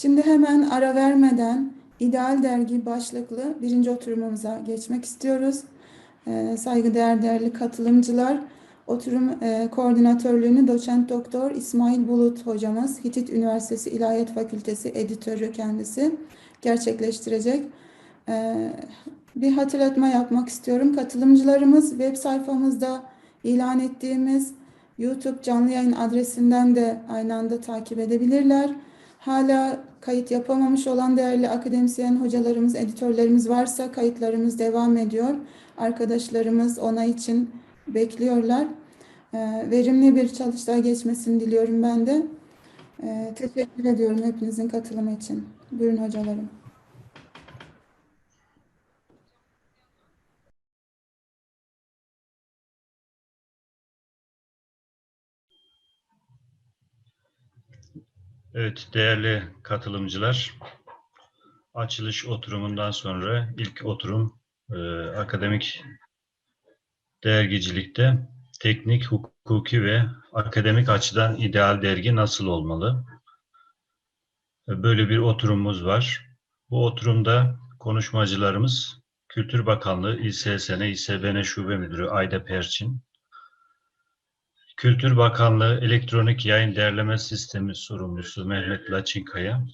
Şimdi hemen ara vermeden İdeal Dergi başlıklı birinci oturumumuza geçmek istiyoruz. Ee, saygıdeğer değerli katılımcılar, oturum e, koordinatörlüğünü doçent doktor İsmail Bulut hocamız, Hitit Üniversitesi İlahiyat Fakültesi editörü kendisi gerçekleştirecek. Ee, bir hatırlatma yapmak istiyorum. Katılımcılarımız web sayfamızda ilan ettiğimiz YouTube canlı yayın adresinden de aynı anda takip edebilirler. Hala kayıt yapamamış olan değerli akademisyen hocalarımız, editörlerimiz varsa kayıtlarımız devam ediyor. Arkadaşlarımız ona için bekliyorlar. Ee, verimli bir çalıştay geçmesini diliyorum ben de. Ee, teşekkür ediyorum hepinizin katılımı için. Buyurun hocalarım. Evet, değerli katılımcılar, açılış oturumundan sonra ilk oturum e, akademik dergicilikte teknik, hukuki ve akademik açıdan ideal dergi nasıl olmalı? E, Böyle bir oturumumuz var. Bu oturumda konuşmacılarımız Kültür Bakanlığı İSSN, İSBN Şube Müdürü Ayda Perçin, Kültür Bakanlığı Elektronik Yayın Değerleme Sistemi sorumlusu Mehmet Laçinkaya.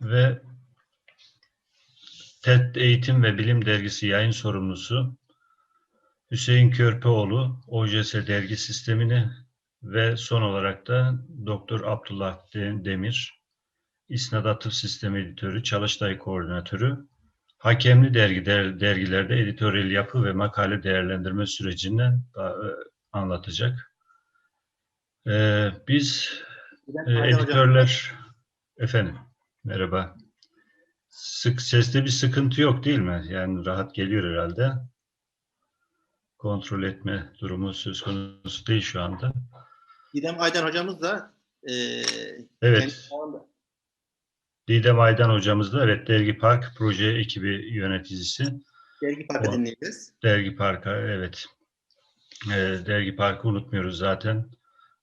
Ve TED Eğitim ve Bilim Dergisi yayın sorumlusu Hüseyin Körpeoğlu, OJS dergi sistemini ve son olarak da Doktor Abdullah De- Demir, İsnad Atıf Sistemi Editörü, Çalıştay Koordinatörü, hakemli dergi der- dergilerde editoryal yapı ve makale değerlendirme daha, e, anlatacak. Ee, biz e, editörler, efendim, merhaba. Sık seste bir sıkıntı yok değil mi? Yani rahat geliyor herhalde. Kontrol etme durumu söz konusu değil şu anda. İdem Aydan hocamız da e, Evet. Didem Aydan hocamız da evet Dergi Park proje ekibi yöneticisi. Dergi Park'ı dinleyeceğiz. Dergi Park'a evet. Ee, Dergi Park'ı unutmuyoruz zaten.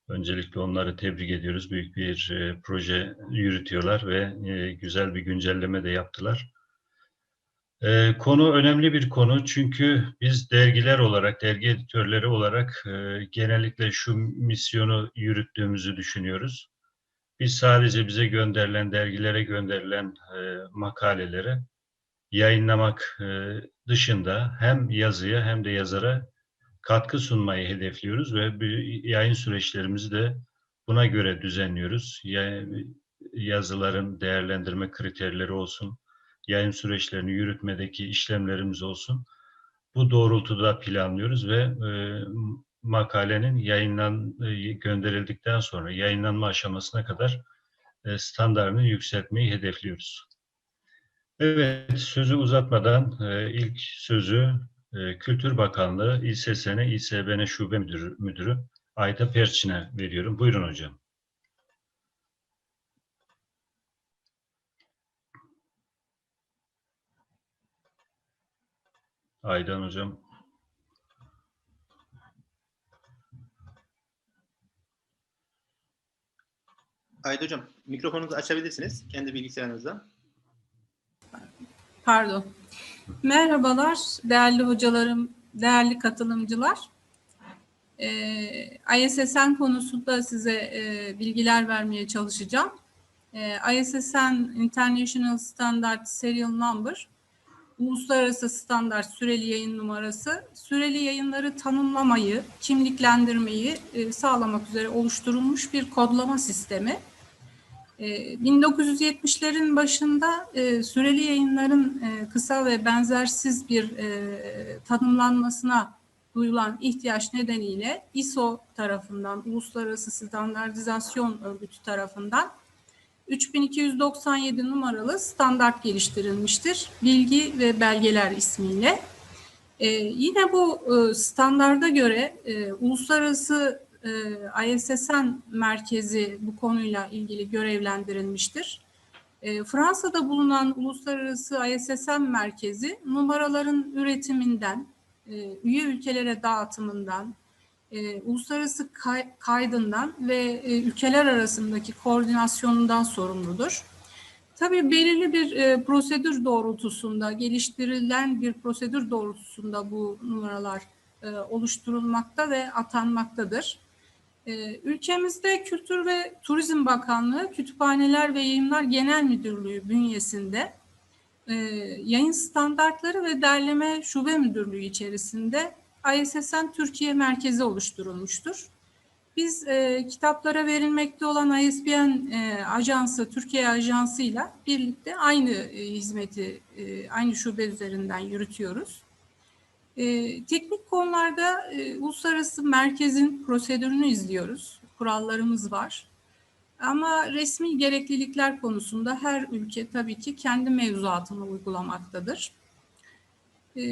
Öncelikle onları tebrik ediyoruz. Büyük bir e, proje yürütüyorlar ve e, güzel bir güncelleme de yaptılar. Ee, konu önemli bir konu çünkü biz dergiler olarak, dergi editörleri olarak e, genellikle şu misyonu yürüttüğümüzü düşünüyoruz. Biz sadece bize gönderilen, dergilere gönderilen e, makaleleri yayınlamak e, dışında hem yazıya hem de yazara katkı sunmayı hedefliyoruz ve yayın süreçlerimizi de buna göre düzenliyoruz. Ya- Yazıların değerlendirme kriterleri olsun, yayın süreçlerini yürütmedeki işlemlerimiz olsun. Bu doğrultuda planlıyoruz ve e, makalenin yayınlan e, gönderildikten sonra yayınlanma aşamasına kadar e, standartını yükseltmeyi hedefliyoruz. Evet, sözü uzatmadan e, ilk sözü e, Kültür Bakanlığı İSSN, İSBN Şube Müdürü, Müdürü Ayda Perçin'e veriyorum. Buyurun hocam. Aydan hocam. Aydan hocam mikrofonunuzu açabilirsiniz kendi bilgisayarınızdan. Pardon. Merhabalar değerli hocalarım, değerli katılımcılar. Ee, ISSN konusunda size e, bilgiler vermeye çalışacağım. Ee, ISSN International Standard Serial Number, uluslararası standart süreli yayın numarası, süreli yayınları tanımlamayı, kimliklendirmeyi e, sağlamak üzere oluşturulmuş bir kodlama sistemi. Ee, 1970'lerin başında e, süreli yayınların e, kısa ve benzersiz bir e, tanımlanmasına duyulan ihtiyaç nedeniyle ISO tarafından, Uluslararası Standartizasyon Örgütü tarafından 3297 numaralı standart geliştirilmiştir. Bilgi ve belgeler ismiyle. Ee, yine bu e, standarda göre e, uluslararası e, ISSN merkezi bu konuyla ilgili görevlendirilmiştir. E, Fransa'da bulunan Uluslararası ISSM Merkezi numaraların üretiminden, e, üye ülkelere dağıtımından, e, uluslararası kay- kaydından ve e, ülkeler arasındaki koordinasyonundan sorumludur. Tabii belirli bir e, prosedür doğrultusunda, geliştirilen bir prosedür doğrultusunda bu numaralar e, oluşturulmakta ve atanmaktadır. E, ülkemizde Kültür ve Turizm Bakanlığı Kütüphaneler ve Yayınlar Genel Müdürlüğü bünyesinde e, yayın standartları ve derleme şube müdürlüğü içerisinde ISSN Türkiye merkezi oluşturulmuştur. Biz e, kitaplara verilmekte olan ISBN e, ajansı, Türkiye ajansı ile birlikte aynı e, hizmeti e, aynı şube üzerinden yürütüyoruz. E, teknik konularda e, uluslararası merkezin prosedürünü izliyoruz. Kurallarımız var. Ama resmi gereklilikler konusunda her ülke tabii ki kendi mevzuatını uygulamaktadır. E,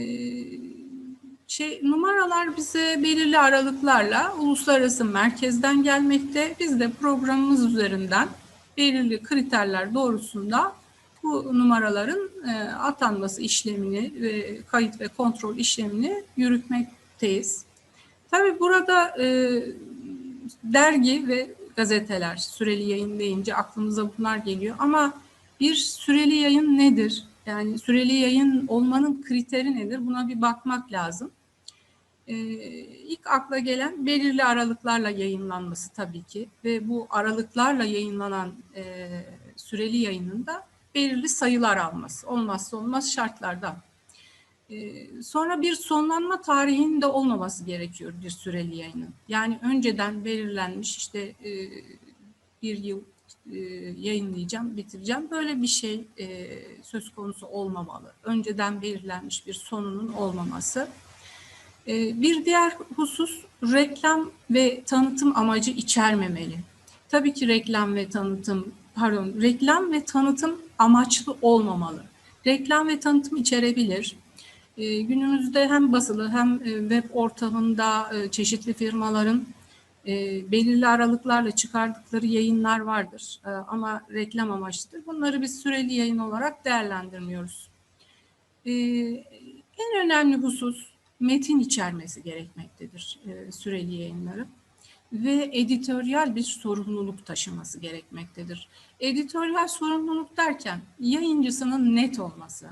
şey numaralar bize belirli aralıklarla uluslararası merkezden gelmekte. Biz de programımız üzerinden belirli kriterler doğrusunda bu numaraların e, atanması işlemini ve kayıt ve kontrol işlemini yürütmekteyiz. Tabii burada e, dergi ve gazeteler süreli yayın deyince aklımıza bunlar geliyor ama bir süreli yayın nedir? Yani süreli yayın olmanın kriteri nedir? Buna bir bakmak lazım. Ee, ilk akla gelen belirli aralıklarla yayınlanması tabii ki ve bu aralıklarla yayınlanan e, süreli yayının da belirli sayılar alması olmazsa olmaz şartlardan. Ee, sonra bir sonlanma tarihinin de olmaması gerekiyor bir süreli yayının. Yani önceden belirlenmiş işte e, bir yıl e, yayınlayacağım, bitireceğim. Böyle bir şey e, söz konusu olmamalı. Önceden belirlenmiş bir sonunun olmaması. E, bir diğer husus reklam ve tanıtım amacı içermemeli. Tabii ki reklam ve tanıtım, pardon, reklam ve tanıtım amaçlı olmamalı. Reklam ve tanıtım içerebilir. E, günümüzde hem basılı hem e, web ortamında e, çeşitli firmaların e, belirli aralıklarla çıkardıkları yayınlar vardır ama reklam amaçlıdır. Bunları biz süreli yayın olarak değerlendirmiyoruz. E, en önemli husus metin içermesi gerekmektedir e, süreli yayınların ve editoryal bir sorumluluk taşıması gerekmektedir. Editoryal sorumluluk derken yayıncısının net olması,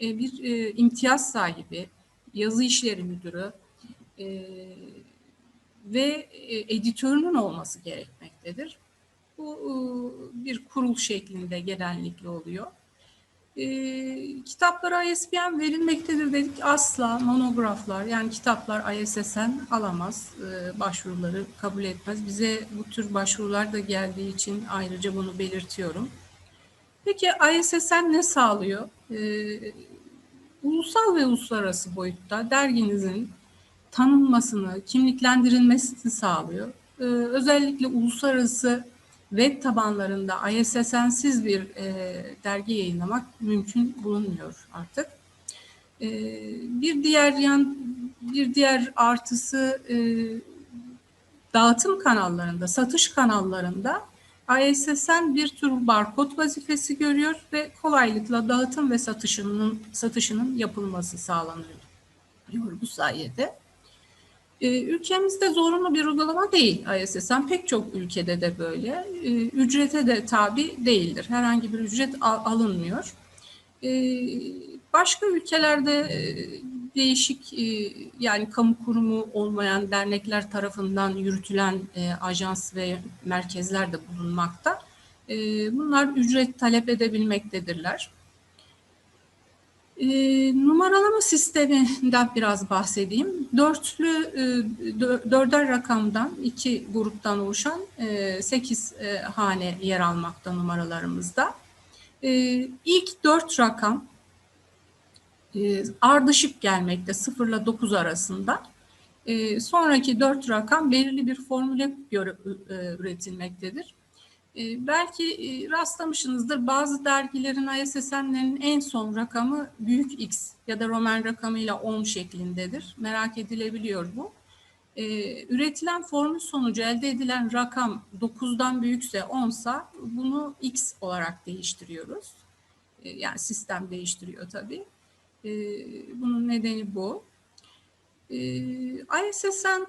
e, bir e, imtiyaz sahibi, yazı işleri müdürü e, ve editörünün olması gerekmektedir. Bu bir kurul şeklinde genellikle oluyor. E, kitaplara ISBN verilmektedir dedik. Asla monograflar yani kitaplar ISSN alamaz. E, başvuruları kabul etmez. Bize bu tür başvurular da geldiği için ayrıca bunu belirtiyorum. Peki ISSN ne sağlıyor? E, ulusal ve uluslararası boyutta derginizin tanınmasını, kimliklendirilmesini sağlıyor. Ee, özellikle uluslararası web tabanlarında ISSN'siz bir e, dergi yayınlamak mümkün bulunmuyor artık. E, bir diğer yan, bir diğer artısı e, dağıtım kanallarında, satış kanallarında ISSN bir tür barkod vazifesi görüyor ve kolaylıkla dağıtım ve satışının satışının yapılması sağlanıyor bu sayede. Ee, ülkemizde zorunlu bir uygulama değil ISSN. Pek çok ülkede de böyle. Ee, ücrete de tabi değildir. Herhangi bir ücret al- alınmıyor. Ee, başka ülkelerde e, değişik e, yani kamu kurumu olmayan dernekler tarafından yürütülen e, ajans ve merkezler de bulunmakta. Bunlar ücret talep edebilmektedirler. E, numaralama sisteminden biraz bahsedeyim. Dörtlü, e, dö- dörder rakamdan iki gruptan oluşan e, sekiz e, hane yer almakta numaralarımızda. E, ilk dört rakam e, ardışık gelmekte 0 ile 9 arasında. E, sonraki dört rakam belirli bir formüle göre e, üretilmektedir. E, belki e, rastlamışsınızdır bazı dergilerin ISSN'lerin en son rakamı büyük X ya da Roman rakamıyla 10 şeklindedir. Merak edilebiliyor bu. e, üretilen formül sonucu elde edilen rakam 9'dan büyükse 10'sa bunu x olarak değiştiriyoruz. E, yani sistem değiştiriyor tabii. Bunun nedeni bu. E, ISSN'deki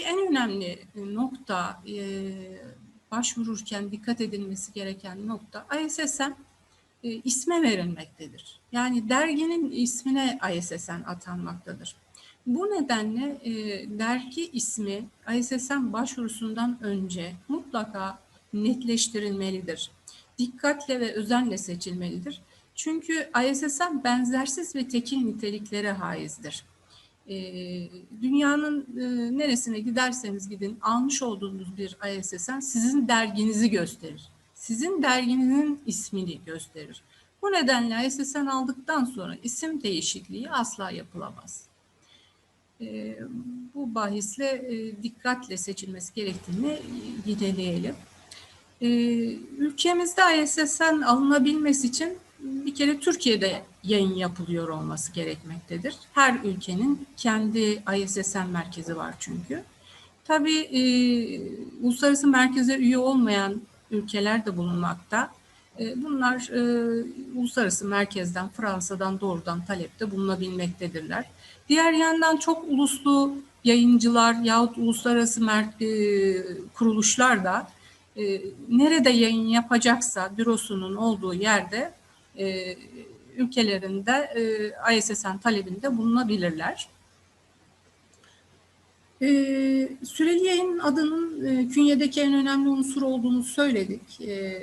en önemli nokta e, başvururken dikkat edilmesi gereken nokta ISSN e, isme verilmektedir. Yani derginin ismine ISSN atanmaktadır. Bu nedenle e, dergi ismi ISSN başvurusundan önce mutlaka netleştirilmelidir. Dikkatle ve özenle seçilmelidir. Çünkü ISSN benzersiz ve tekil niteliklere haizdir. E, dünyanın e, neresine giderseniz gidin almış olduğunuz bir ISSN sizin derginizi gösterir. Sizin derginizin ismini gösterir. Bu nedenle ISSN aldıktan sonra isim değişikliği asla yapılamaz. E, bu bahisle e, dikkatle seçilmesi gerektiğini yineleyelim. E, ülkemizde ISSN alınabilmesi için bir kere Türkiye'de yayın yapılıyor olması gerekmektedir. Her ülkenin kendi ISSN merkezi var çünkü. Tabii e, uluslararası merkeze üye olmayan ülkeler de bulunmakta. E, bunlar e, uluslararası merkezden, Fransa'dan doğrudan talepte bulunabilmektedirler. Diğer yandan çok uluslu yayıncılar yahut uluslararası mer- e, kuruluşlar da e, nerede yayın yapacaksa bürosunun olduğu yerde e, ülkelerinde e, ISSN talebinde bulunabilirler. E, süreli yayın adının e, künyedeki en önemli unsur olduğunu söyledik. E,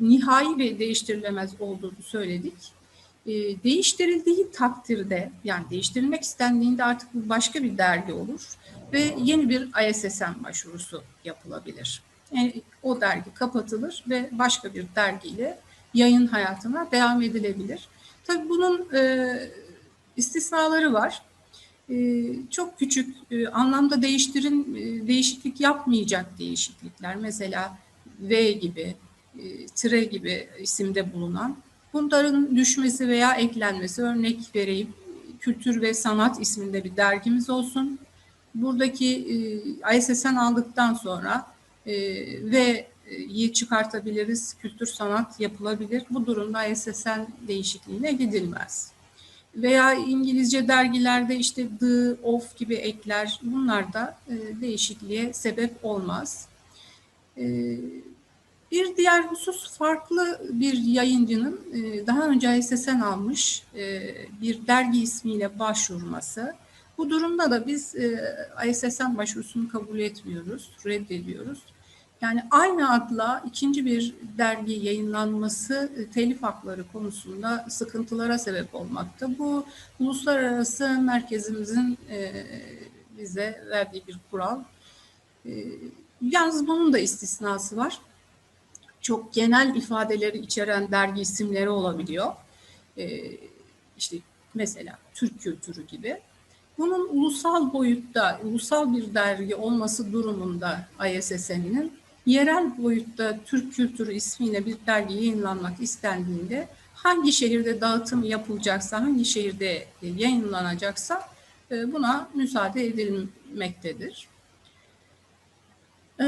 nihai ve değiştirilemez olduğunu söyledik. E, değiştirildiği takdirde yani değiştirilmek istendiğinde artık bu başka bir dergi olur ve yeni bir ISSN başvurusu yapılabilir. Yani o dergi kapatılır ve başka bir dergiyle yayın hayatına devam edilebilir. Tabii bunun e, istisnaları var. E, çok küçük e, anlamda değiştirin e, değişiklik yapmayacak değişiklikler. Mesela V gibi, e, tire gibi isimde bulunan bunların düşmesi veya eklenmesi örnek vereyim. Kültür ve Sanat isminde bir dergimiz olsun. Buradaki e, ISSN aldıktan sonra e, ve iyi çıkartabiliriz, kültür sanat yapılabilir. Bu durumda ISSN değişikliğine gidilmez. Veya İngilizce dergilerde işte the, of gibi ekler bunlar da e, değişikliğe sebep olmaz. E, bir diğer husus farklı bir yayıncının e, daha önce ISSN almış e, bir dergi ismiyle başvurması. Bu durumda da biz e, ISSN başvurusunu kabul etmiyoruz, reddediyoruz. Yani aynı adla ikinci bir dergi yayınlanması e, telif hakları konusunda sıkıntılara sebep olmakta. Bu uluslararası merkezimizin e, bize verdiği bir kural. E, yalnız bunun da istisnası var. Çok genel ifadeleri içeren dergi isimleri olabiliyor. E, işte mesela Türk kültürü gibi. Bunun ulusal boyutta, ulusal bir dergi olması durumunda ISSN'in yerel boyutta Türk kültürü ismiyle bir dergi yayınlanmak istendiğinde hangi şehirde dağıtım yapılacaksa, hangi şehirde yayınlanacaksa e, buna müsaade edilmektedir. Ee,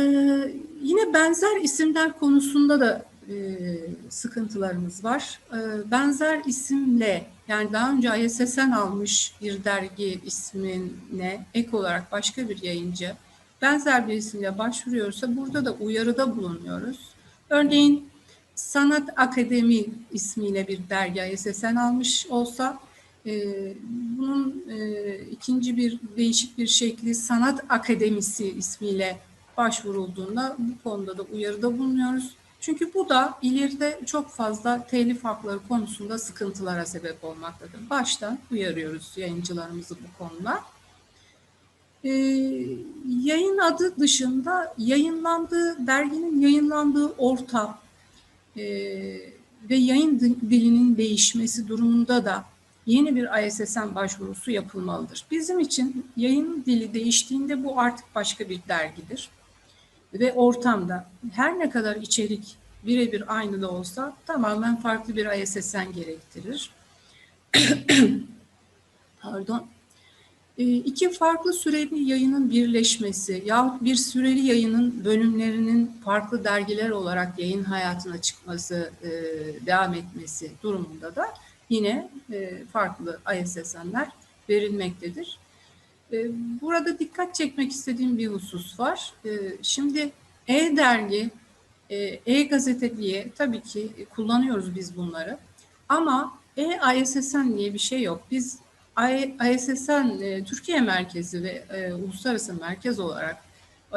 yine benzer isimler konusunda da e, sıkıntılarımız var. Ee, benzer isimle yani daha önce ISSN almış bir dergi ismine ek olarak başka bir yayıncı benzer bir isimle başvuruyorsa burada da uyarıda bulunuyoruz. Örneğin Sanat Akademi ismiyle bir dergi ISSN almış olsa e, bunun e, ikinci bir değişik bir şekli Sanat Akademisi ismiyle başvurulduğunda bu konuda da uyarıda bulunuyoruz. Çünkü bu da ileride çok fazla telif hakları konusunda sıkıntılara sebep olmaktadır. Baştan uyarıyoruz yayıncılarımızı bu konuda. Ee, yayın adı dışında yayınlandığı, derginin yayınlandığı ortam e, ve yayın dilinin değişmesi durumunda da yeni bir ISSN başvurusu yapılmalıdır. Bizim için yayın dili değiştiğinde bu artık başka bir dergidir. Ve ortamda her ne kadar içerik birebir aynı da olsa tamamen farklı bir ISSN gerektirir. Pardon. E, iki farklı süreli yayının birleşmesi yahut bir süreli yayının bölümlerinin farklı dergiler olarak yayın hayatına çıkması, e, devam etmesi durumunda da yine e, farklı ISSN'ler verilmektedir. E, Burada dikkat çekmek istediğim bir husus var. E, Şimdi e-dergi, e, e-gazete diye tabii ki kullanıyoruz biz bunları. Ama e-ISSN diye bir şey yok. Biz ISSN e, Türkiye merkezi ve e, uluslararası merkez olarak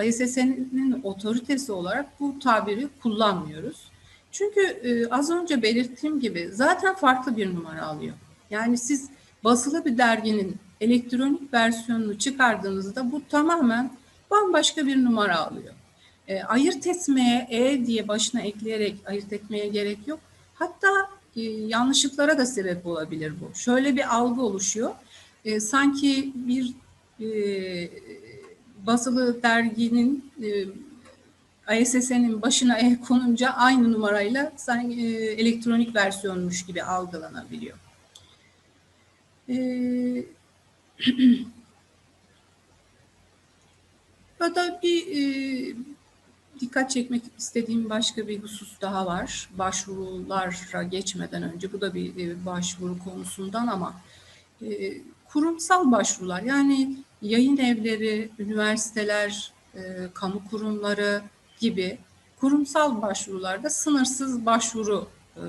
ISSN'in otoritesi olarak bu tabiri kullanmıyoruz. Çünkü az önce belirttiğim gibi zaten farklı bir numara alıyor. Yani siz basılı bir derginin elektronik versiyonunu çıkardığınızda bu tamamen bambaşka bir numara alıyor. E, ayırt etmeye e diye başına ekleyerek ayırt etmeye gerek yok. Hatta e, yanlışlıklara da sebep olabilir bu. Şöyle bir algı oluşuyor. E, sanki bir e, basılı derginin e, ISSN'in başına e konunca aynı numarayla sanki e, elektronik versiyonmuş gibi algılanabiliyor. E, Burada bir e, dikkat çekmek istediğim başka bir husus daha var. Başvurulara geçmeden önce bu da bir e, başvuru konusundan ama e, kurumsal başvurular yani yayın evleri, üniversiteler, e, kamu kurumları gibi kurumsal başvurularda sınırsız başvuru e,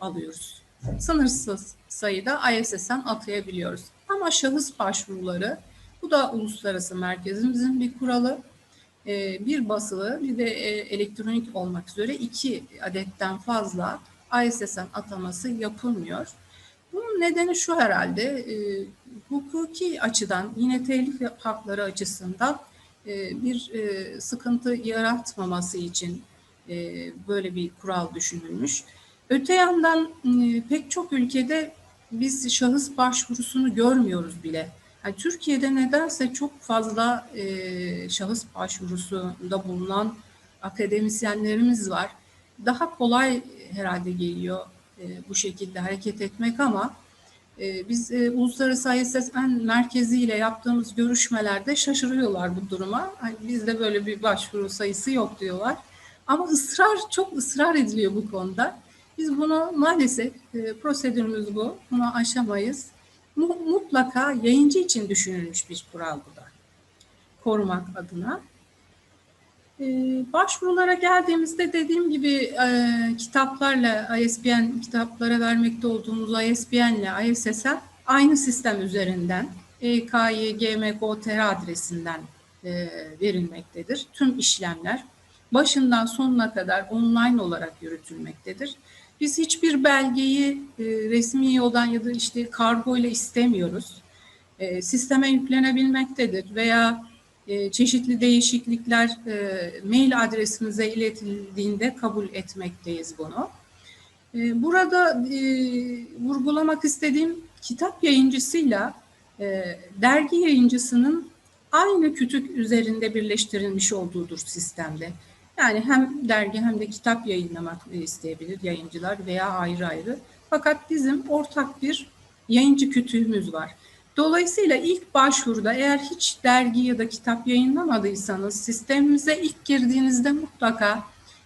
alıyoruz. Sınırsız sayıda ISSN atayabiliyoruz. Ama şahıs başvuruları bu da uluslararası merkezimizin bir kuralı. Ee, bir basılı bir de e, elektronik olmak üzere iki adetten fazla ISSN ataması yapılmıyor. Bunun nedeni şu herhalde, e, hukuki açıdan yine telif hakları açısından e, bir sıkıntı yaratmaması için böyle bir kural düşünülmüş. Öte yandan pek çok ülkede biz şahıs başvurusunu görmüyoruz bile. Yani Türkiye'de nedense çok fazla e, şahıs başvurusunda bulunan akademisyenlerimiz var. Daha kolay herhalde geliyor e, bu şekilde hareket etmek ama e, biz e, Uluslararası ISSN merkeziyle yaptığımız görüşmelerde şaşırıyorlar bu duruma. Hani bizde böyle bir başvuru sayısı yok diyorlar. Ama ısrar, çok ısrar ediliyor bu konuda. Biz bunu maalesef e, prosedürümüz bu. Bunu aşamayız mutlaka yayıncı için düşünülmüş bir kural bu da. Korumak adına. Ee, başvurulara geldiğimizde dediğim gibi e, kitaplarla ISBN kitaplara vermekte olduğumuz ISBN ile ISSN aynı sistem üzerinden EKYGMGOTR adresinden e, verilmektedir. Tüm işlemler başından sonuna kadar online olarak yürütülmektedir. Biz hiçbir belgeyi e, resmi yoldan ya da işte kargo ile istemiyoruz. E, sisteme yüklenebilmektedir veya e, çeşitli değişiklikler e, mail adresimize iletildiğinde kabul etmekteyiz bunu. E, burada e, vurgulamak istediğim kitap yayıncısıyla e, dergi yayıncısının aynı kütük üzerinde birleştirilmiş olduğudur sistemde. Yani hem dergi hem de kitap yayınlamak isteyebilir yayıncılar veya ayrı ayrı. Fakat bizim ortak bir yayıncı kütüğümüz var. Dolayısıyla ilk başvuruda eğer hiç dergi ya da kitap yayınlamadıysanız sistemimize ilk girdiğinizde mutlaka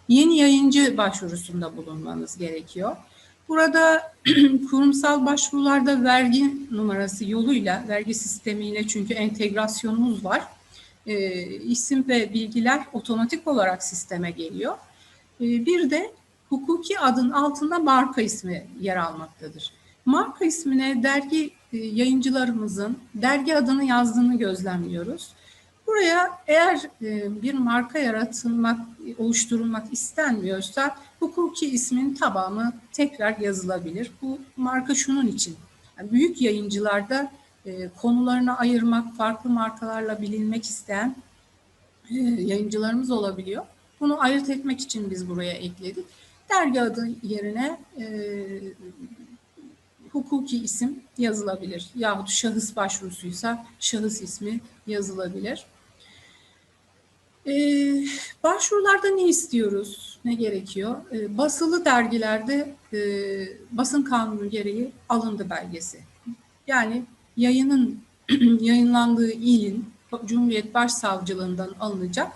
yeni yayıncı başvurusunda bulunmanız gerekiyor. Burada kurumsal başvurularda vergi numarası yoluyla, vergi sistemiyle çünkü entegrasyonumuz var e, isim ve bilgiler otomatik olarak sisteme geliyor. E, bir de hukuki adın altında marka ismi yer almaktadır. Marka ismine dergi e, yayıncılarımızın dergi adını yazdığını gözlemliyoruz. Buraya eğer e, bir marka yaratılmak, oluşturulmak istenmiyorsa hukuki ismin tamamı tekrar yazılabilir. Bu marka şunun için. Yani büyük yayıncılarda e, konularını ayırmak, farklı markalarla bilinmek isteyen e, yayıncılarımız olabiliyor. Bunu ayırt etmek için biz buraya ekledik. Dergi adı yerine e, hukuki isim yazılabilir. Yahut şahıs başvurusuysa şahıs ismi yazılabilir. Ee, başvurularda ne istiyoruz, ne gerekiyor? Ee, basılı dergilerde e, basın kanunu gereği alındı belgesi. Yani yayının yayınlandığı ilin Cumhuriyet Başsavcılığından alınacak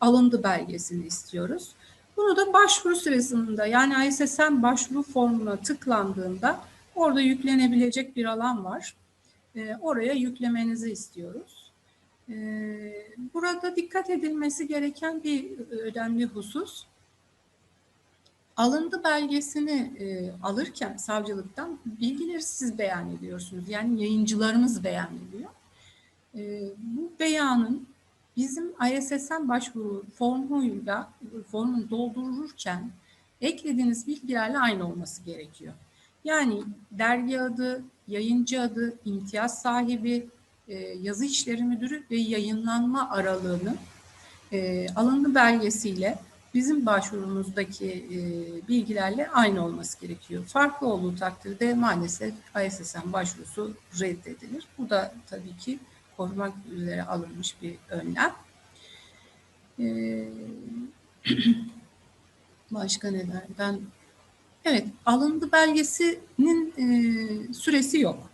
alındı belgesini istiyoruz. Bunu da başvuru sırasında yani ISSN başvuru formuna tıklandığında orada yüklenebilecek bir alan var. Ee, oraya yüklemenizi istiyoruz. Ee, burada dikkat edilmesi gereken bir önemli husus alındı belgesini e, alırken savcılıktan bilgileri siz beyan ediyorsunuz. Yani yayıncılarımız beyan ediyor. E, bu beyanın bizim ISSN başvuru formuyla formunu doldururken eklediğiniz bilgilerle aynı olması gerekiyor. Yani dergi adı, yayıncı adı, imtiyaz sahibi, yazı işleri müdürü ve yayınlanma aralığını alındı belgesiyle bizim başvurumuzdaki e, bilgilerle aynı olması gerekiyor. Farklı olduğu takdirde maalesef ISSN başvurusu reddedilir. Bu da tabii ki korumak üzere alınmış bir önlem. Ee, başka neler? Ben evet alındı belgesinin e, süresi yok.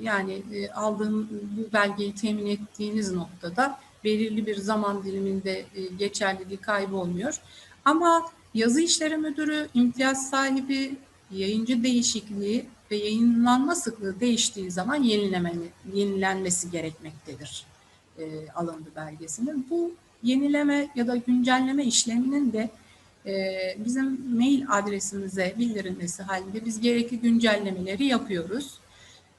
Yani e, aldığım bu belgeyi temin ettiğiniz noktada belirli bir zaman diliminde e, geçerliliği kaybolmuyor. Ama yazı işleri müdürü, imtiyaz sahibi, yayıncı değişikliği ve yayınlanma sıklığı değiştiği zaman yenilenmesi gerekmektedir e, alındı belgesinin. Bu yenileme ya da güncelleme işleminin de e, bizim mail adresimize bildirilmesi halinde biz gerekli güncellemeleri yapıyoruz.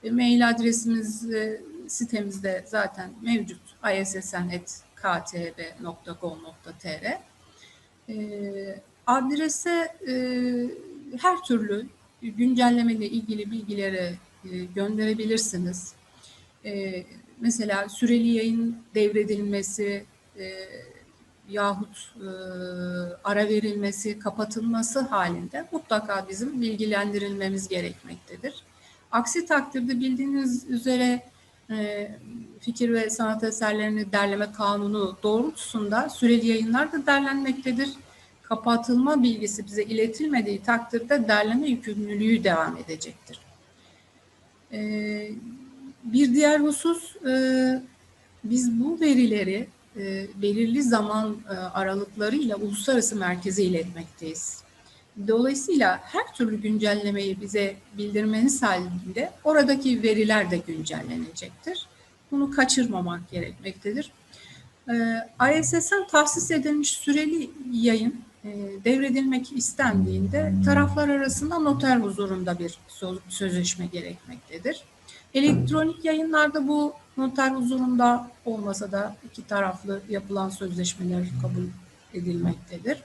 E, mail adresimiz e, sitemizde zaten mevcut issn.ktb.gov.tr e, adrese e, her türlü güncelleme ile ilgili bilgileri e, gönderebilirsiniz. E, mesela süreli yayın devredilmesi e, yahut e, ara verilmesi, kapatılması halinde mutlaka bizim bilgilendirilmemiz gerekmektedir. Aksi takdirde bildiğiniz üzere e, fikir ve sanat eserlerini derleme kanunu doğrultusunda süreli yayınlar da derlenmektedir. Kapatılma bilgisi bize iletilmediği takdirde derleme yükümlülüğü devam edecektir. E, bir diğer husus, e, biz bu verileri belirli zaman aralıklarıyla uluslararası merkeze iletmekteyiz. Dolayısıyla her türlü güncellemeyi bize bildirmeniz halinde oradaki veriler de güncellenecektir. Bunu kaçırmamak gerekmektedir. Ee, ISS'en tahsis edilmiş süreli yayın e, devredilmek istendiğinde taraflar arasında noter huzurunda bir sözleşme gerekmektedir. Elektronik yayınlarda bu noter huzurunda olmasa da iki taraflı yapılan sözleşmeler kabul edilmektedir.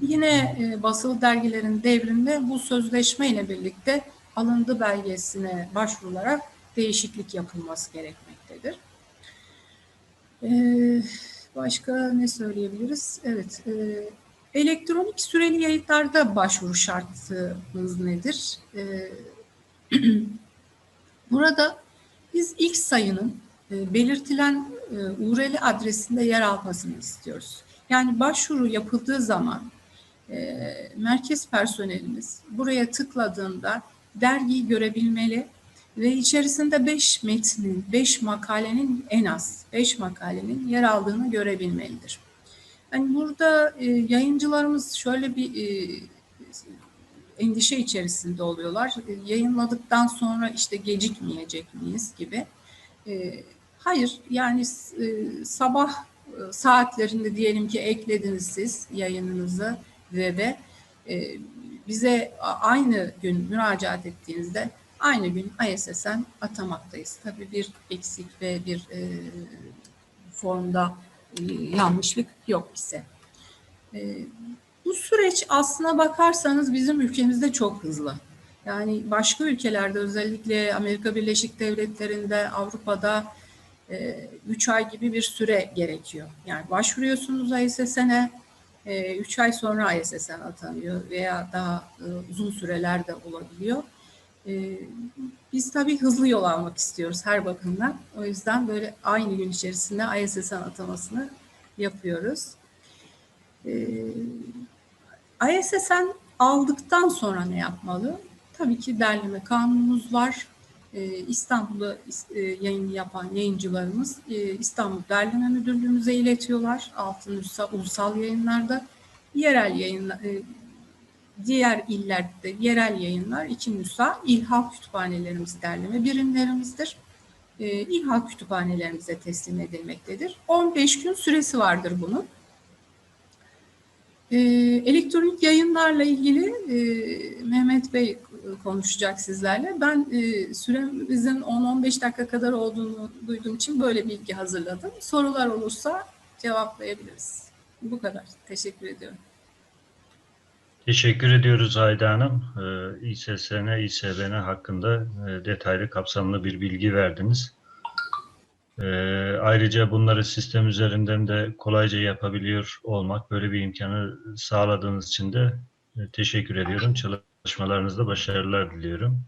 Yine e, basılı dergilerin devrinde bu sözleşme ile birlikte alındı belgesine başvurularak değişiklik yapılması gerekmektedir. E, başka ne söyleyebiliriz? Evet, e, elektronik süreli yayınlarda başvuru şartımız nedir? E, burada biz ilk sayının e, belirtilen e, URL adresinde yer almasını istiyoruz. Yani başvuru yapıldığı zaman e, merkez personelimiz buraya tıkladığında dergiyi görebilmeli ve içerisinde 5 metnin, 5 makalenin en az 5 makalenin yer aldığını görebilmelidir. Yani burada e, yayıncılarımız şöyle bir e, endişe içerisinde oluyorlar. E, yayınladıktan sonra işte gecikmeyecek miyiz gibi. E, hayır yani e, sabah e, saatlerinde diyelim ki eklediniz siz yayınınızı web'e e, bize aynı gün müracaat ettiğinizde aynı gün ISSN atamaktayız. Tabii bir eksik ve bir e, formda e, yanlışlık yok ise. E, bu süreç aslına bakarsanız bizim ülkemizde çok hızlı. Yani başka ülkelerde özellikle Amerika Birleşik Devletleri'nde, Avrupa'da 3 ay gibi bir süre gerekiyor. Yani başvuruyorsunuz ISSN'e, 3 ay sonra ISSN atanıyor veya daha uzun süreler de olabiliyor. Biz tabii hızlı yol almak istiyoruz her bakımdan. O yüzden böyle aynı gün içerisinde ISSN atamasını yapıyoruz. ISSN aldıktan sonra ne yapmalı? Tabii ki derleme kanunumuz var. E, İstanbul'da e, yayın yapan yayıncılarımız e, İstanbul Derleme Müdürlüğümüze iletiyorlar. Altınüstü ulusal yayınlarda. Yerel yayınlar, e, diğer illerde yerel yayınlar iki nüsa İlha kütüphanelerimiz derleme birimlerimizdir. İlha kütüphanelerimize teslim edilmektedir. 15 gün süresi vardır bunun. E, elektronik yayınlarla ilgili e, Mehmet Bey konuşacak sizlerle. Ben e, süremizin 10-15 dakika kadar olduğunu duyduğum için böyle bilgi hazırladım. Sorular olursa cevaplayabiliriz. Bu kadar. Teşekkür ediyorum. Teşekkür ediyoruz Hayda Hanım. Ee, İSSN, İSBN hakkında e, detaylı, kapsamlı bir bilgi verdiniz. Ee, ayrıca bunları sistem üzerinden de kolayca yapabiliyor olmak, böyle bir imkanı sağladığınız için de e, teşekkür ediyorum. Çalışmalarınızda başarılar diliyorum.